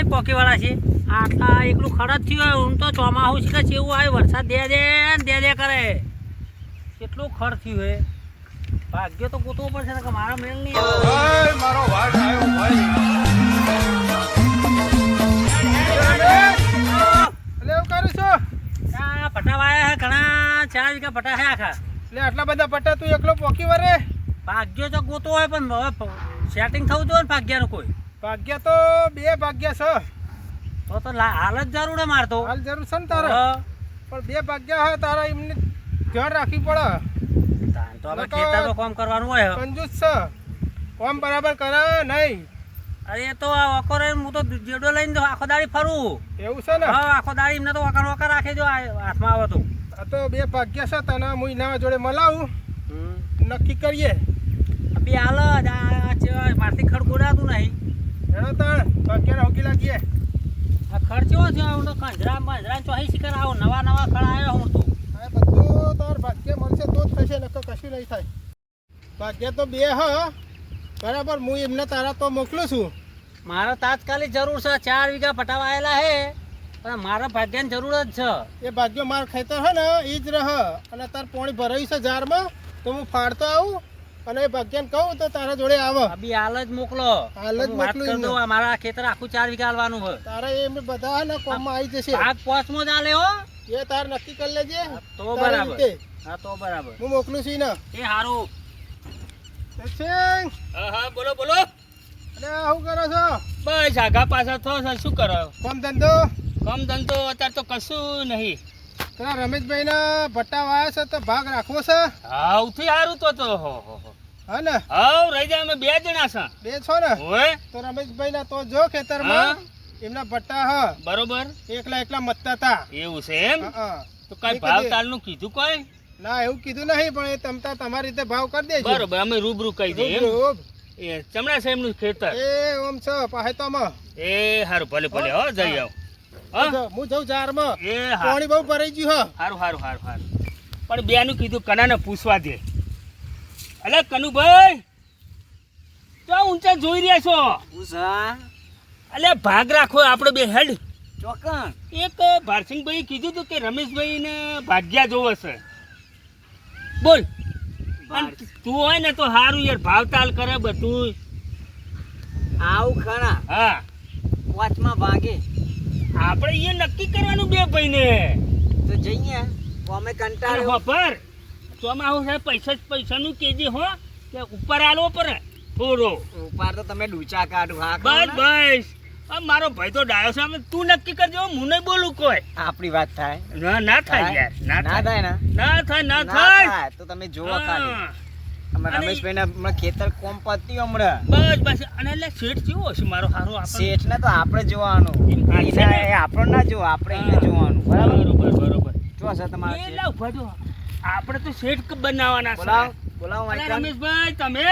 નહીં પોકેવાળા છે. આટલા એકલું ખડત થયું હોય હું તો ચોમાસું છે કે જેવું આવે વરસાદ દે દે ને દે દે કરે. કેટલું ખડ થયું હોય. ભાગ્ય તો ગોતવો પડશે ને કે મારા મેળ નહીં. મારો વાટ આવ્યો ભાઈ. ભટા વાયા છે? ઘણા ચાર વીઘા આખા. એટલે આટલા બધા પટ્ટા તું એકલો પોકી વરે? ભાગ્યો તો ગોતો હોય પણ હવે સેટિંગ થવું જોઈએ ને ભાગ્યાનું કોઈ. ભાગ્યા તો બે ભાગ્યા છે તો તો હાલ જ જરૂર હે મારતો હાલ જરૂર છે ને તારે. પણ બે ભાગ્યા હોય તારે એમને ધ્યાન રાખવી પડે તો હવે ખેતરમાં કામ કરવાનું હોય કંજૂસ છે કોમ બરાબર કરે નહીં અરે તો આ ઓકોરે હું તો જેડો લઈને આખો દાડી ફરું એવું છે ને હા આખો દાડી એમને તો વકર વકર રાખે જો હાથમાં આવે તો આ તો બે ભાગ્ય છે તને હું એના જોડે મલાવું નક્કી કરીએ બે હાલ જ મારથી ખડ ગોડાતું નહીં ચેવો થયો હું તો કંજરા ચોહી શિકાર આવો નવા નવા ખડ આવ્યો હું તો. બધું તાર ભાગ્ય મળશે તો જ થશે નકર કશું નહીં થાય. ભાગ્ય તો બે હ બરાબર હું એમને તારા તો મોકલું છું. મારે તાત્કાલિક જરૂર છે. ચાર વીઘા પટાવા આવેલા હે પણ મારા ભાગ્યની જરૂર જ છે. એ ભાગ્યો માર ખેતર હે ને એ જ રહ. અને તાર પોણી ભરાયું છે જારમાં તો હું ફાડતો આવું. અને એ કહું તો તારા જોડે આવો. અભી હાલ જ મોકલો. હાલ જ મોકલું કરી એમને. મારા ખેતર આખું ચાર વીઘા હાલવાનું છે તારા એમ બધા ને કોમમાં આવી જશે. ભાગ પોચમો જ આલે હો. એ તાર નક્કી કરી લેજે. તો બરાબર. હા તો બરાબર. હું મોકલું છું ને એ હારું. સચિન હા હા બોલો બોલો. અરે શું કરો છો? બસ આગા પાછા થો શું કરો? કોમ ધંધો? કામ ધંધો અત્યારે તો કશું નહીં. પેલા રમેશભાઈ ના ભટ્ટા વાયા છે તો ભાગ રાખવો છે? સૌથી હારું તો તો. હો હો હો. હા ને? હાવ રહી જાય અમે બે જણા છે. બે છો ને? ઓય. તો રમેશભાઈ ના તો જો ખેતરમાં એમના ભટ્ટા હ. બરોબર. એકલા એકલા મતતા હતા એવું છે એમ? હા, હા. તો કઈ ભાવ તાલનું કીધું કોઈ? ના એવું કીધું નહીં પણ એ તમતા તમારી રીતે ભાવ કરી દેજો. બરોબર અમે રૂબરૂ કહી દઈએ. એ ચમડા સાહેબનું ખેતર. એ ઓમ છો પાહે તો માં એ હારું ભલે ભલે હો જઈ આવ. હા? જઉં જારમાં. એ પાણી બહુ ભરાઈ ગયું હ. હારું હારું હારું હારું. પણ બેનું કીધું કનાને પૂછવા દે. અલે કનુભાઈ તો ઊંચા જોઈ રહ્યા છો? અલે ભાગ રાખો આપણે બે હેડ. ચોકન એક ભારસિંહભાઈ કીધું હતું કે રમેશભાઈ ને ભાગ્યા જોવે છે. બોલ. તું હોય ને તો સારું યાર ભાવતાલ કરે બધું આવું ખરા. હા. વાંચમાં ભાગે. આપણે એ નક્કી કરવાનું બે ભાઈ ને તો જઈએ. અમે અને હોપર આવું છે પૈસા જ પૈસાનું કેજી હો કે ઉપર આલો પર. થોડો. ઉપર તો તમે ડૂચા કાઢો હા બસ બસ. મારો ભાઈ તો ડાયો છે તું નક્કી કરજો હું નહીં બોલું કોઈ. આપણી વાત થાય. ના ના થાય યાર ના ના થાય. થાય ના? થાય ના થાય. થાય. તો તમે જોવા ખાલી. રમેશભાઈ ખેતર કોમ પત્યું હમણાં. બસ બસ. અને એટલે શેઠ કેવો હશે મારો હારો આપણે. શેઠ ને તો આપણે જોવાનું. એમ આ છે એના ને? એ આપણને ના જોવા આપણે એને જોવાનું. બરાબર બરોબર. બરોબર જો છે તમારે એટલે? ઊભા જો. આપણે તો શેઠ બનાવવાના છે. બોલાવો બોલાવો રમેશભાઈ તમે?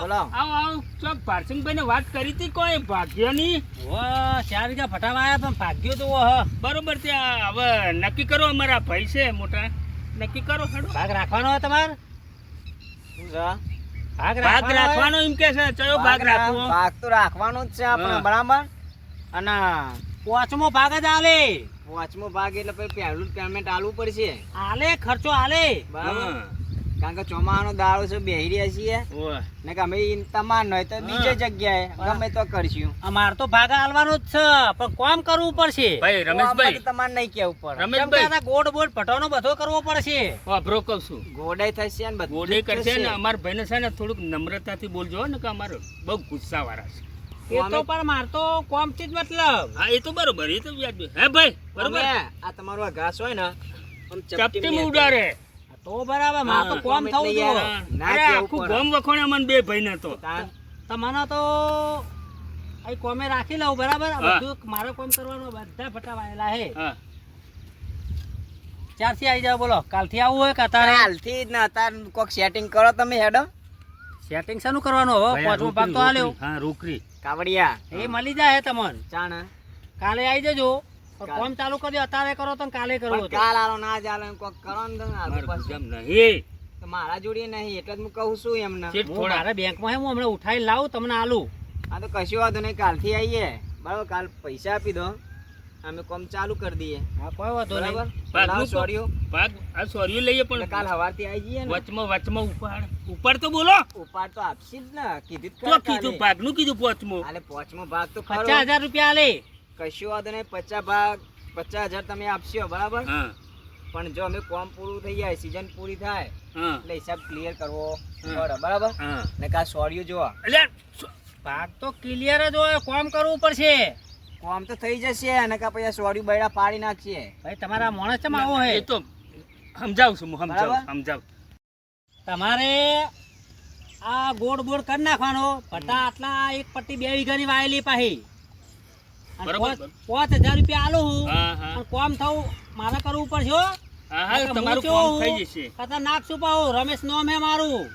બોલાવો. આવો આવો. ચોક ભારસિંહભાઈ ને વાત કરી હતી કોઈ? ભાગ્યની ચાર વીઘા ફટાવા આવ્યા પણ ભાગ્યો તો હ બરોબર ત્યાં હવે નક્કી કરો અમારા ભાઈ છે મોટા. નક્કી કરો ભાગ રાખવાનો તમારે? છે? ભાગ ભાગ રાખવાનો રાખવાનો એમ કે છે ચયો ભાગ રાખવો. ભાગ તો રાખવાનો જ છે આપણે બરાબર? અને પાંચમો ભાગ જ આલે. પાંચમો ભાગ એટલે પછી પહેલું પેમેન્ટ આલવું પડશે. આલે ખર્ચો આલે. બરાબર. કારણ કે ચોમાનો દાળ છે બેહી રહ્યા છીએ. ને કે અમે તમાર હોય તો બીજે જગ્યાએ ગમે તો કરશું. અમાર તો ભાગ હાલવાનો જ છે પણ કોમ કરવું પડશે. ભાઈ રમેશભાઈ. તમારે નહીં કેવું પડે. રમેશભાઈ. આ ગોળ બોળ પટાવનો બધો કરવો પડશે. વાપરો કહું છું. ગોડાઈ થશે ને બધું ગોડે કરશે ને અમાર ભાઈને છે ને થોડુંક નમ્રતાથી બોલજો ને કે અમારો બહુ ગુસ્સા વાળા છે. એ તો પણ માર તો કોમથી જ મતલબ. હા એ તો બરોબર એ તો વ્યાજ હે ભાઈ બરોબર? આ તમારો આ ઘાસ હોય ને ચપટી ઉડાડે. તો બરાબરમાં તો કોમ થવું જોઈએ. ના અરે આખું. ગોમ વખોણે અમને બે ભાઈને તો. તમને તો અહીં કોમે રાખી લઉં બરાબર? બધું મારો કોમ કરવાનો બધા ફટાવાયેલા હે. ચારથી આવી જાવ બોલો? કાલથી આવું હોય કે અત્યારે? હાલથી જ ના અત્યારે કોક સેટિંગ કરો તમે હેડો. સેટિંગ શાનું કરવાનું? હવે પાંચમો ભાગ તો આલ્યો હા રોકરી કાવડિયા. એ મળી જાય તમને. ચાણા કાલે આવી જજો. કોમ ચાલુ કરજો અત્યારે કરો તો કાલે કરો કાલ આલો ના જ કોક કરો ને. ગુજામ નહીં. મારા જોડે નહીં એટલે જ હું કહું છું એમને. મારા બેંકમાં હે હું હમણાં ઉઠાઈ લાવું તમને આલું. આ તો કશું વાંધો નહીં કાલથી આવીએ. બરાબર કાલ પૈસા આપી દો. અમે કોમ ચાલુ કરી દઈએ. હા કોઈ વાંધો નહીં. બરાબર? સોરીઓ. ભાગ આ સોરીઓ લઈએ પણ. કાલ સવારથી આવી જઈએ ને. વચમાં વચમાં ઉપાડ. ઉપાડ તો બોલો. ઉપાડ તો આપશી જ ને. કીધું તો કીધું. ભાગનું કીધું પોચમો. અરે પોચમો ભાગ તો ખરો. પચાસ હજાર રૂપિયા આલે. કશું વાંધો નહીં પચાસ ભાગ પચાસ હજાર તમે આપશો બરાબર? પણ જો અમે કોમ પૂરું થઈ જાય સિઝન પૂરી થાય એટલે હિસાબ ક્લિયર કરવો પડે બરાબર? ને કા સોર્યું જોવા? એટલે ભાગ તો ક્લિયર જ હોય કોમ કરવું પડશે. કોમ તો થઈ જશે અને કા પછી સોર્યું બૈડા પાડી નાખીએ. ભાઈ તમારા માણસ ચમ આવો હે? એ તો સમજાવું છું હું સમજાવું? તમારે આ ગોળ બોળ કરી નાખવાનો. પટ્ટા આટલા એક પટ્ટી બે વીઘાની વાયેલી પાહી. પાંચ- હજાર રૂપિયા આલો હું. હા હા. કોમ થવું મારે કરવું પડશે હો. હા હા તમારું કોમ થઈ જશે. ખતરનાક છું પાહું. રમેશ નામ હે મારું.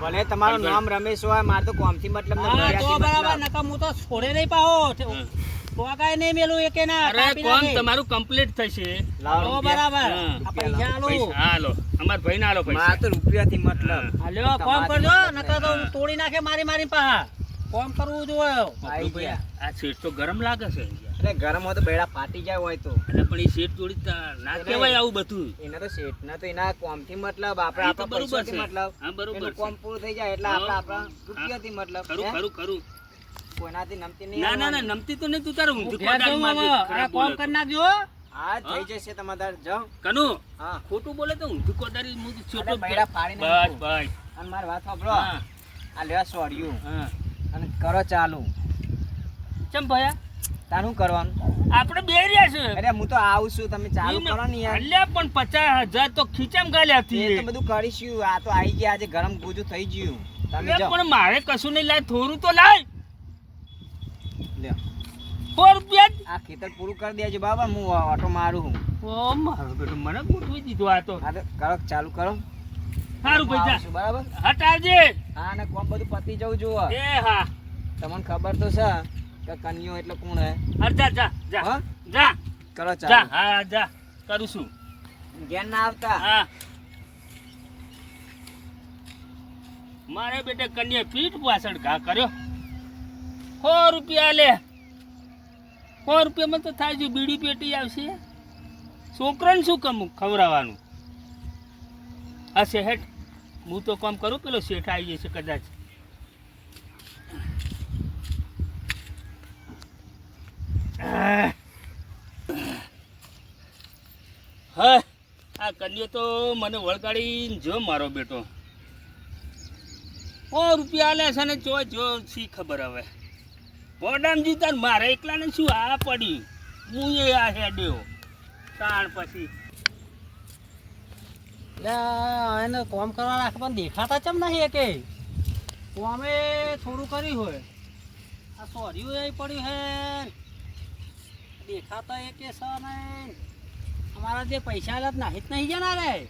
ભલે તમારું નામ રમેશ હોય મારે તો કોમથી મતલબ ને હા તો બરાબર. નકર હું તો છોડે નહીં પાહો. હમ. ટોકાય નહીં મેલું એકે ના અરે કોમ તમારું કમ્પ્લીટ થશે. લાવો. બરાબર. પૈસા આલો. પૈસા હા લો અમાર ભાઈ ના લો મારે પૈસા તો રૂપિયાથી મતલબ. હાલ્યો કોમ કરજો નકર તો તોડી નાખે મારી મારી પાહા. કોમ કરવું જોઈએ. આ સીટ તો ગરમ લાગે છે અરે ગરમ હોય તો બેડા ફાટી જાય હોય તો. એટલે પણ એ સીટ જોડી ના કહેવાય આવું બધું. એને તો સીટ ના તો એના કોમથી મતલબ આપણે આપણા બરોબર પૈસાથી મતલબ. હા, બરોબર કોમ પૂરું થઈ જાય એટલે. આપણે આપણા રૂપિયાથી મતલબ ખરું? ખરું ખરું. કોઈનાથી નમતી નહીં ના ના ના નમતી તો નહીં તું તારું ઊંધી જઉં આ કોમ. કરી નાખજો હા. થઈ જશે તમારે જાવ કનુ હા. ખોટું બોલે તો ઊંધી હું તો છોટો બેડા ફાડી બસ બસ. અને મારી વાત સાંભળો. આ લેવા સોડ્યું. હા. અને કરો ચાલુ. ચમ ભયા? તારું કરવાનું? આપણે બે રહ્યા છે. અરે હું તો આવું છું તમે ચાલુ કરો ને યાર. અલ્યા પણ પચાસ હજાર તો ખીચામ ગાલ્યા એ તો બધું કરીશું આ તો આવી ગયા આજે ગરમ ગુજુ થઈ ગયું. તમે જાઓ. પણ મારે કશું નહીં લાય થોડું તો લાય. લ્યો. સો રૂપિયા આ ખેતર પૂરું કરી દેજો બાબા હું ઓટો મારું. હું ઓ મારો બેટો મને ગોઠવી દીધો આ તો. આ તો કરો ચાલુ કરો. સારું ભાઈ જા. બરાબર? હટાવજે. હા અને કોમ બધું પતી જવું જુઓ. એ હા. તમને ખબર તો છે કે કન્યો એટલે કોણ હે? હા જા જા જા. હા? જા. કરો જા ચાલુ. હા જા. કરું છું. ઘેર ના આવતા? હા. મારે બેટે કન્યા પીઠ પાછળ ઘા કર્યો. સો રૂપિયા લે. સો રૂપિયામાં તો થાય છે બીડી પેટી આવશે. છોકરાને શું કમ ખવડાવવાનું? હશે શેઠ હું તો કામ કરું પેલો શેઠ આવી જશે કદાચ. હા, આ કન્યો તો મને વળગાડી જો મારો બેટો. સો રૂપિયા આલે છે ને જો જો શી ખબર હવે. વડામજી તાર મારે એકલાને શું આ પડી? હું એ આ હેડ્યો. તાણ પછી. એને કોમ કરવા રાખે પણ દેખાતા ચમ નહીં એકે. કોમે થોડું કર્યું હોય. આ સોર્યું એ પડ્યું હે. દેખાતા એકે સ નહીં. અમારા જે પૈસા આલ્યા તો નાહી જના રે.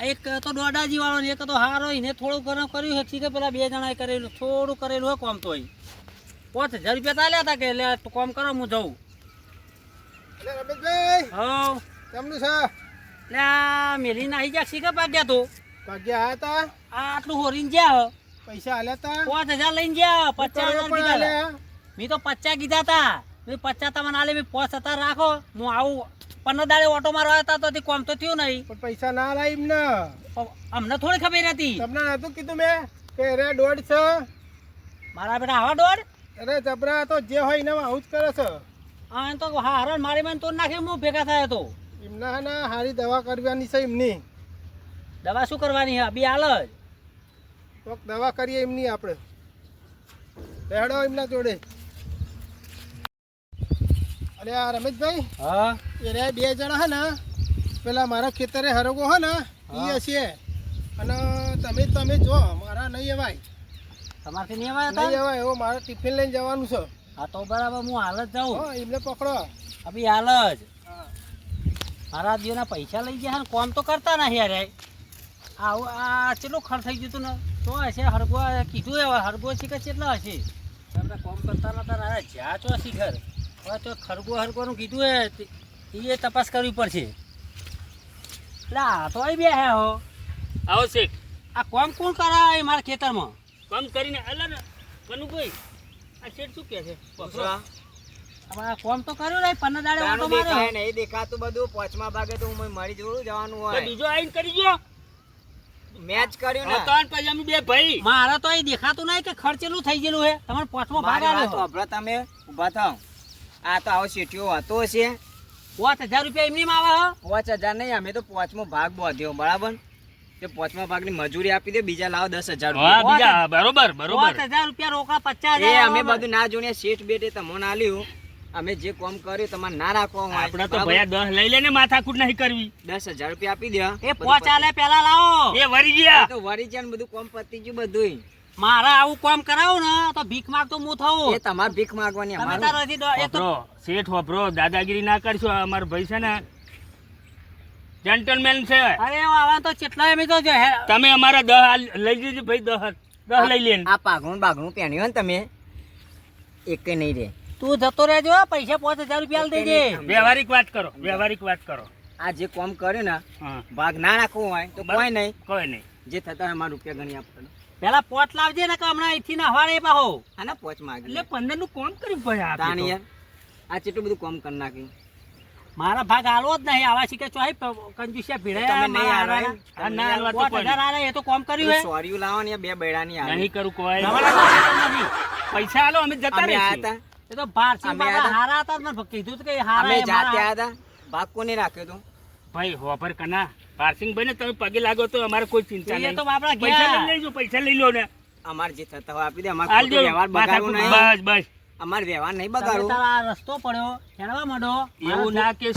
એક તો દોડાજી વાળો ને એક તો હારો એને થોડું ગરમ કર્યું છે કે પેલા બે જણાએ કરેલું થોડું કરેલું હોય કોમ તોય. પાંચ હજાર રૂપિયા તો હતા કે એટલે કોમ કરો હું જઉં. હા કેમનું છે? મેલી નાહી ગયા શીખે તું? ભાગ્યા આયા તા? આ આટલું હોરીને જ્યાં પૈસા આલ્યા તા? પાંચ હજાર લઈને ગયા પચાસ હજાર કીધા મેં તો પચાસ કીધા હતા મેં પચાસ તમને આલે મેં પાંચ હતા રાખો. હું આવું પંદર દાડે ઓટો મારવા હતા તો તે કોમ તો થયું નહીં. પણ પૈસા ના લાવી એમને. અમને થોડી ખબર હતી. તમને નતું કીધું મેં કે અરે દોઢ છે. મારા બેટા આવા દોઢ. અરે જબરા તો જે હોય એને આવું જ કરે છે. હા તો હારણ મારી મને તો નાખી હું ભેગા થયા તો. એમના ને સારી દવા કરવાની છે એમની. દવા શું કરવાની હે બી હાલ જ. તો દવા કરીએ એમની આપણે. બેડો એમના જોડે. અરે આ રમેશભાઈ હા. એ રે બે જણા હે ને પેલા મારા ખેતરે હરગો હે ને એ હશે. અને તમે તમે જો મારા નહીં અવાય. તમારથી નહીં અવાય નહીં અવાય એવો મારે ટિફિન લઈને જવાનું છે. હા તો બરાબર હું હાલ જ જાઉં. હા એમને પકડો. અભી હાલ જ. મારા દીવના પૈસા લઈ ગયા ને કોમ તો કરતા નહીં યાર આવું આ ચેટલો ખર્ચ થઈ ગયું તું ને? તો હશે હરગો કીધું હવે હરગો છે કે કેટલા હશે? આપણે કોમ કરતા નતા ને જ્યાં ચો હશે ઘર. હવે તો ખરગો હરગોનું કીધું હે એ તપાસ કરવી પડશે. એટલે આ તો આવી બે હે. હો આવો શેખ આ કોમ કોણ કરાવે મારા ખેતરમાં? કોમ કરીને અલા ને કનુભાઈ આ શેઠ શું કહે છે? કોમ તો કર્યું નહીં પન્ના દાડે ઓટો માર્યો. નહીં દેખાતું બધું પાંચમા ભાગે તો હું મરી જવું જવાનું હોય. બીજો આવીને કરી ગયો. મેચ કર્યું ને. ત્રણ પછી અમે બે ભાઈ. મારે તો એ દેખાતું નહીં કે ખર્ચેલું થઈ ગયેલું હે તમારે પોચમો ભાગ મારી આવ્યો. સાંભળો તમે ઊભા થાવ. આ તો આવો શેઠિયો હતો છે. પાંચ હજાર રૂપિયા એમની માં આવે હે? પાંચ હજાર નહીં અમે તો પાંચમો ભાગ બાંધ્યો બરાબર? તે પાંચમા ભાગની મજૂરી આપી દે બીજા લાવો દસ હજાર રૂપિયા. બીજા બરોબર બરોબર. પાંચ હજાર રૂપિયા રોકડા પચાસ એ હજાર અમે. બધું ના જોઈને શેઠ બેટે તમને આલ્યું. અમે જે કામ કર્યું તમારે ના રાખવા હોય. આપડે તો ભયા દસ લઈ લે ને માથાકૂટ નહીં કરવી. દસ હજાર રૂપિયા આપી દે. એ પોચ આલે પેલા લાવો. એ વરી ગયા. તો વરી જાય ને બધું કામ પતી ગયું બધું મારા આવું કામ કરાવું ને તો ભીખ માંગતો હું થવું. એ તમારે ભીખ માંગવાની અમારે. તાર તો શેઠ વાપરો દાદાગીરી ના કરશો અમારો ભાઈ છે ને જેન્ટલમેન છે. અરે આવા તો કેટલા એમ તો તમે અમારા દહ લઈ લીધી ભાઈ દહ દહ લઈ લે આ પાઘણું બાઘણું પહેર્યું ને તમે એક નહીં રે તું જતો રહેજો પૈસા પાંચ હજાર રૂપિયા દેજે. વ્યવહારિક વાત કરો વ્યવહારિક વાત કરો. આ જે કોમ કર્યું ને ભાગ ના રાખવું હોય તો કોઈ નહીં. કોઈ નહીં. જે થતા હોય મારા રૂપિયા ગણી આપવાનું પેલા પોચ લાવજે ને કે હમણાં અહીંથી ના હવાડે પાહો. આના પોચ માગી એટલે પંદરનું કોમ કર્યું ભાઈ આ તાણ આ કેટલું બધું કોમ કરી નાખ્યું? મારા ભાગ આલો જ નહીં આવા શીખે ચોઈ કંજુસિયા ભીડે તમે નહીં એમ? ના હાલવા તો હજાર આલે એ તો કોમ કર્યું હે. સોરીયું લાવવાની બે બેડાની આ નહીં કરું કોઈ. પૈસા આલો અમે જતા રહીશું. એ તો ભારસી અમે હારા હતા મને કીધું તું કે હારા અમે જાતે આયા હતા ભાગ રાખ્યો તો. ભાઈ હોપર કના પાર્સિંગ ભાઈ ને તમે પગે લાગો તો અમારે કોઈ ચિંતા નહીં. તો બાપડા પૈસા લઈ લેજો પૈસા લઈ લો ને. અમારે જે થતા હોય આપી દે અમારે હાલ ખોટો જો વ્યવહાર બગાડવું નહીં. બસ બસ. અમારે વ્યવહાર નહીં તમે તારા આ રસ્તો પડ્યો હેડવા માંડો. એવું ના થઈ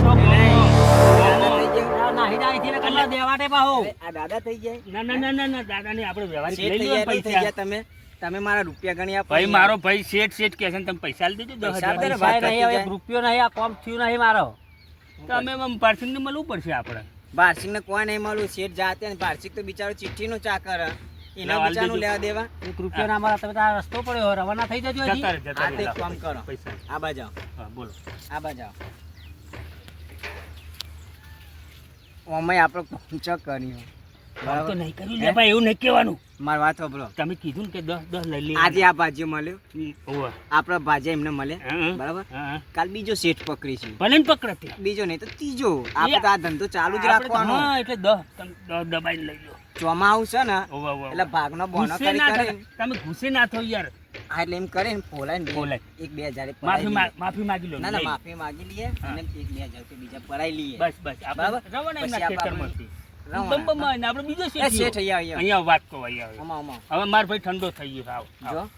નાહી થી કમલા દેવાટે પાહો. આ દાદા થઈ જાય ના ના ના ના ના દાદા ને આપણે વ્યવહાર લઈ થઈ લો નહીં પૈસા. તમે. તમે મારા રૂપિયા ગણી આપો ભાઈ મારો ભાઈ શેઠ શેઠ કહે છે તમે પૈસા લઈ દેજો દસ હજાર વાત નહીં હવે રૂપિયો નહીં આ કોમ થયું નહીં મારો. તમે પાર્સિંગ ને મળવું પડશે આપણે. બારસિંગ ને કોઈ નહીં મળવું? શેઠ જાતે ને બારસિંગ તો બિચારો ચિઠ્ઠી નો ચાકર. એના બિચારું લેવા દેવા. એક રૂપિયો ના મારા તમે તારા રસ્તો પડ્યો રવાના થઈ જજો આ તે કામ કરો. પૈસા. આ બાજુ હા બોલો. આ બાજુ અમે ઓમેય આપણે પહોંચો કર્યું. તો નહીં કર્યું લે ભાઈ એવું નહીં કહેવાનું. મારી વાત સાંભળો. તમે કીધું ને કે દસ દસ લઈ લે આજે આ ભાજી મળ્યો. ઓવે. આપણા ભાજી એમને મળે. બરાબર. કાલ બીજો સેટ પકડી છે. ભલે ને પકડે તે. બીજો નહીં તો ત્રીજો. આપણે તો આ ધંધો ચાલુ જ રાખવાનો. હા, એટલે દસ તમે દસ દબાઈ લઈ લો. ચોમાસું છે ને એટલે ભાગનો બોનો કરી ના. તમે ગુસ્સે ના થો યાર. હા એટલે એમ કરીને પોલાય ને પોલાય એક બે હજાર માફી. માફી માંગી લો ના ના માફી માંગી લઈએ અને એક બે હજાર રૂપિયા બીજા પડાઈ લઈએ. બસ બસ. બરાબર? રવાના એમના ખેતરમાંથી. રવાના. બમ બમમાં ને આપણે બીજો શેઠ શેઠ અહીંયા અહીંયા અહીંયા વાત કહો અહીંયા આવો. આમાં આમાં. હવે મારો ભાઈ ઠંડો થઈ ગયો આવો, આવો. જો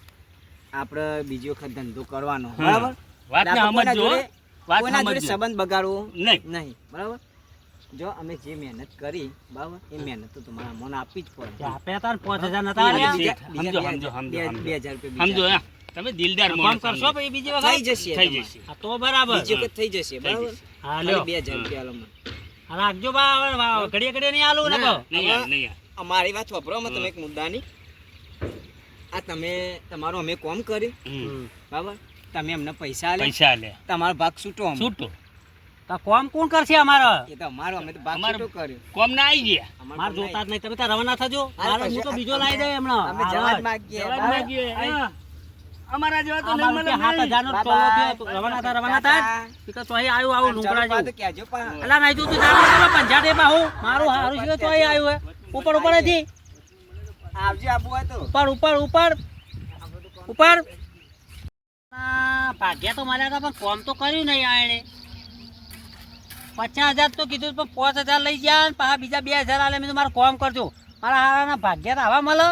આપણે બીજી વખત ધંધો કરવાનો બરાબર? વાતને એટલે આપણે કોઈના સમજજો, જોડે- વાત કોઈના સંબંધ બગાડવો? નહીં. નહીં બરાબર? જો અમે જે મહેનત કરી બરાબર? એ મહેનત તો તમારા મને આપવી જ પડે. આપ્યા તાર ને હજાર નતા સમજો, સમજો, સમજો, રૂપિયા તમે દિલદાર કામ કરશો પછી બીજી થઈ વખત જશે થઈ જશે. તો બરાબર. બીજી વખત થઈ જશે બરાબર? હા લ્યો. બે હજાર હા. રૂપિયા રાખજો બા ઘડીએ ઘડીએ નહીં આલું ને નહીં નહીં અમારી વાત વાપરો તમે એક મુદ્દાની. આ તમે તમારું અમે કોમ કર્યું. બરાબર? તમે અમને પૈસા આલે. પૈસા લે તમારો ભાગ છૂટો. છૂટો. તો કોમ કોણ કરશે અમારો? એ તો અમારો અમે તો ભાગ અમારો- છૂટો કર્યો. કોમ ના આવી ગયા? અમારો મારે જોતા જ નહીં તમે તો રવાના થજો. મારે હું તો બીજો અમે- લાવી દે હમણાં અમે હા, જવા માંગીએ. જવા માંગીએ. અમારા જેવા તો નહીં મળે કે સાત નહીં. ટોલો થયો રવાના થા, રવાના થા. ઈ કે ચોહી આયું આવું લુંગડા જેવું. અલા નહીં તું તું જાણે પેલો પંજાટે બાહુ. મારું હારું છે તો અહીં આવ્યું હે. ઉપર ઉપર હજી. આવજો આબુ હોય તો ઉપર ઉપર ઉપર ઉપર ભાગ્યા તો મળ્યા હતા પણ કોમ તો કર્યું નહીં આણે પચાસ હજાર તો કીધું પણ પાંચ હજાર લઈ ગયા ને પાછા બીજા બે હજાર આલે મેં તો મારે કોમ કરજો મારા હારાના ભાગ્યા તો આવા મળે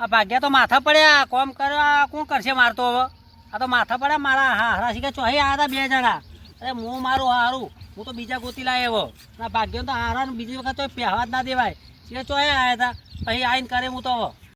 આ ભાગ્યા તો માથા પડ્યા. કોમ કરવા કોણ કરશે મારતો હવે? આ તો માથા પડ્યા, મારા હા હારા શીખે. ચોહી આવ્યા હતા બે જણા. અરે હું મારું હારું. હું તો બીજા ગોતી લાવ્યો ના, ભાગ્યો તો હારા બીજી વખત તો પહેવા જ ના દેવાય. એટલે ચોહી આવ્યા હતા પછી આવીને કરે હું તો હવે.